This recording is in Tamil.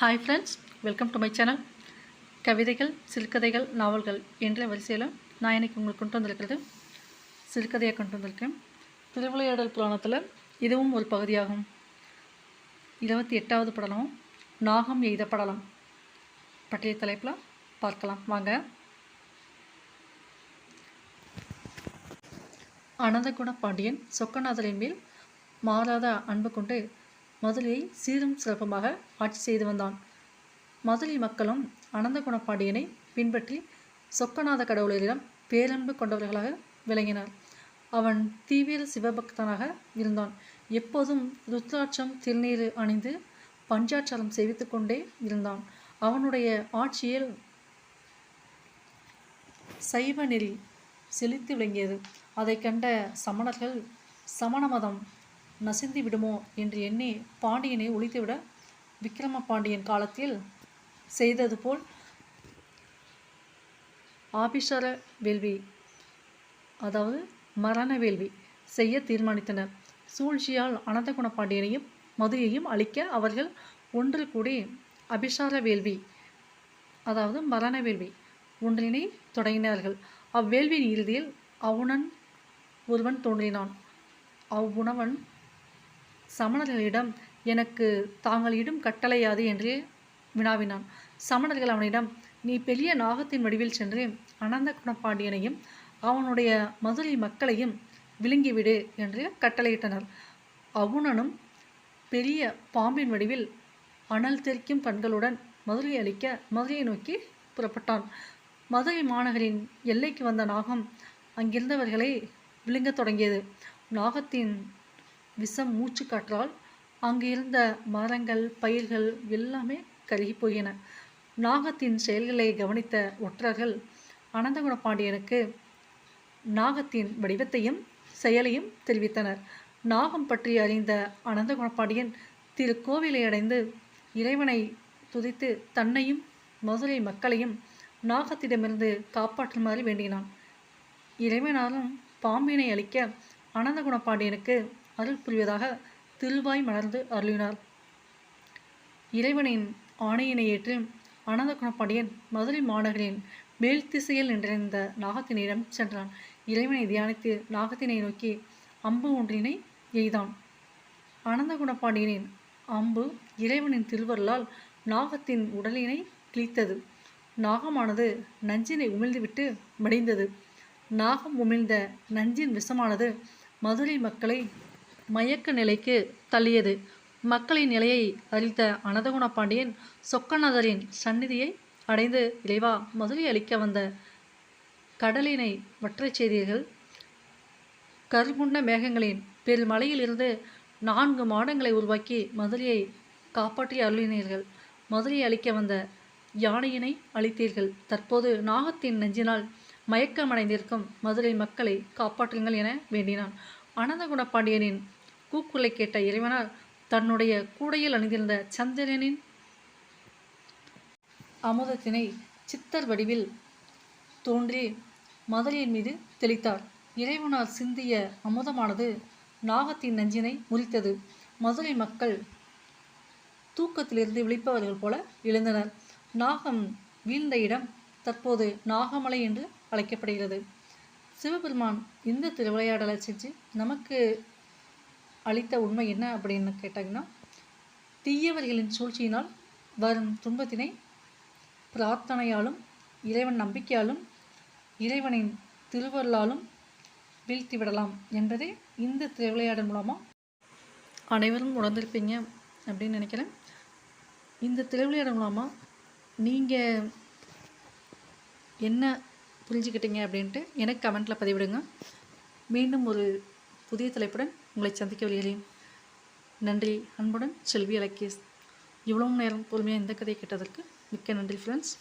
Hi friends welcome to my channel கவிதைகள் சிறுகதைகள் நாவல்கள் என்ற வரிசையில் நான் இன்னைக்கு உங்களுக்கு கொண்டு வந்திருக்கிறது சிறுகதையாக கொண்டு வந்திருக்கேன். திருவிளையாடல் புராணத்தில் இதுவும் ஒரு பகுதியாகும். இருபத்தி எட்டாவது படலம் நாகம் எய்த படலம். பற்றிய தலைப்பில் பார்க்கலாம். வாங்க. அனந்தகுண பாண்டியன் சொக்கநாதரின் மேல் மாறாத அன்பு கொண்டு மதுரையை சீரும் சிறப்புமாக ஆட்சி செய்து வந்தான். மதுரை மக்களும் அனந்த குணப்பாண்டியனை பின்பற்றி சொக்கநாத கடவுளரிடம் பேரன்பு கொண்டவர்களாக விளங்கினார். அவன் தீவிர சிவபக்தனாக இருந்தான். எப்போதும் ருத்ராட்சம் திருநீர் அணிந்து பஞ்சாட்சரம் செய்வித்து கொண்டே இருந்தான். அவனுடைய ஆட்சியில் சைவ நெறி செழித்து விளங்கியது. அதை கண்ட சமணர்கள் சமண மதம் நசிந்து விடுமோ என்று எண்ணி பாண்டியனை ஒழித்துவிட விக்கிரம பாண்டியன் காலத்தில் செய்தது போல் ஆபிஷர வேள்வி அதாவது மரண வேள்வி செய்ய தீர்மானித்தனர். சூழ்ச்சியால் அனந்தகுண பாண்டியனையும் மதுரையையும் அழிக்க அவர்கள் ஒன்று கூடி அபிஷார வேள்வி அதாவது மரண வேள்வி ஒன்றினை தொடங்கினார்கள். அவ்வேள்வியின் இறுதியில் அவுணன் ஒருவன் தோன்றினான். அவ்வுணவன் சமணர்களிடம் எனக்கு தாங்கள் இடும் கட்டளையாது என்று வினாவினான். சமணர்கள் அவனிடம் நீ பெரிய நாகத்தின் வடிவில் சென்று அனந்த குணப்பாண்டியனையும் அவனுடைய மதுரை மக்களையும் விழுங்கிவிடு என்று கட்டளையிட்டனர். அவுணனும் பெரிய பாம்பின் வடிவில் அனல் தெறிக்கும் கண்களுடன் மதுரை அளிக்க மதுரையை நோக்கி புறப்பட்டான். மதுரை மாநகரின் எல்லைக்கு வந்த நாகம் அங்கிருந்தவர்களை விழுங்கத் தொடங்கியது. நாகத்தின் விஷம் மூச்சு காற்றால் அங்கு இருந்த மரங்கள் பயிர்கள் எல்லாமே கருகி போயின. நாகத்தின் செயல்களை கவனித்த ஒற்றர்கள் அனந்தகுண பாண்டியனுக்கு நாகத்தின் வடிவத்தையும் செயலையும் தெரிவித்தனர். நாகம் பற்றி அறிந்த அனந்தகுணப்பாண்டியன் திருக்கோவிலை திரு கோவிலை அடைந்து இறைவனை துதித்து தன்னையும் மதுரை மக்களையும் நாகத்திடமிருந்து காப்பாற்றுமாறு வேண்டினான். இறைவனாலும் பாம்பினை அளிக்க அனந்தகுண பாண்டியனுக்கு அருள் புரிவதாக திருவாய் மலர்ந்து அருளினார். இறைவனின் ஆணையினை ஏற்று அனந்த பாண்டியன் மதுரை மாநகரின் மேல் திசையில் நின்றிருந்த நாகத்தினிடம் சென்றான். இறைவனை தியானித்து நாகத்தினை நோக்கி அம்பு ஒன்றினை எய்தான். அனந்த பாண்டியனின் அம்பு இறைவனின் திருவருளால் நாகத்தின் உடலினை கிழித்தது. நாகமானது நஞ்சினை உமிழ்ந்துவிட்டு மடிந்தது. நாகம் உமிழ்ந்த நஞ்சின் விஷமானது மதுரை மக்களை மயக்க நிலைக்கு தள்ளியது. மக்களின் நிலையை அறிந்த அனதகுண பாண்டியன் சொக்கநாதரின் சந்நிதியை அடைந்து இறைவா மதுரை அளிக்க வந்த கடலினை வற்றச் செய்தீர்கள். கருகுண்ட மேகங்களின் பெருமலையிலிருந்து நான்கு மாடங்களை உருவாக்கி மதுரையை காப்பாற்றி அருளினீர்கள். மதுரையை அளிக்க வந்த யானையினை அளித்தீர்கள் தற்போது நாகத்தின் நெஞ்சினால் மயக்கமடைந்திருக்கும் மதுரை மக்களை காப்பாற்றுங்கள் என வேண்டினான். அனந்தகுண பாண்டியனின் கூக்குலை கேட்ட இறைவனார் தன்னுடைய கூடையில் அணிந்திருந்த சந்திரனின் அமுதத்தினை சித்தர் வடிவில் தோன்றி மதுரையின் மீது தெளித்தார். இறைவனார் சிந்திய அமுதமானது நாகத்தின் நஞ்சினை முறித்தது. மதுரை மக்கள் தூக்கத்திலிருந்து விழிப்பவர்கள் போல எழுந்தனர். நாகம் வீழ்ந்த இடம் தற்போது நாகமலை என்று அழைக்கப்படுகிறது. சிவபெருமான் இந்த திருவிளையாடலை செஞ்சு நமக்கு அளித்த உண்மை என்ன அப்படின்னு கேட்டாங்கன்னா தீயவர்களின் சூழ்ச்சியினால் வரும் துன்பத்தினை பிரார்த்தனையாலும் இறைவன் நம்பிக்கையாலும் இறைவனின் திருவருளாலும் வீழ்த்திவிடலாம் என்பதே இந்த திருவிளையாடல் மூலமாக அனைவரும் உணர்ந்திருப்பீங்க அப்படின்னு நினைக்கிறேன். இந்த திருவிளையாடல் மூலமாக நீங்கள் என்ன புரிஞ்சுக்கிட்டீங்க அப்படின்ட்டு எனக்கு கமெண்ட்டில் பதிவிடுங்க. மீண்டும் ஒரு புதிய தலைப்புடன் உங்களை சந்திக்க வருகிறேன் நன்றி அன்புடன் செல்வி அலக்கேஸ் இவ்வளோ நேரம் பொறுமையாக இந்த கதையை கேட்டதற்கு மிக்க நன்றி ஃப்ரெண்ட்ஸ்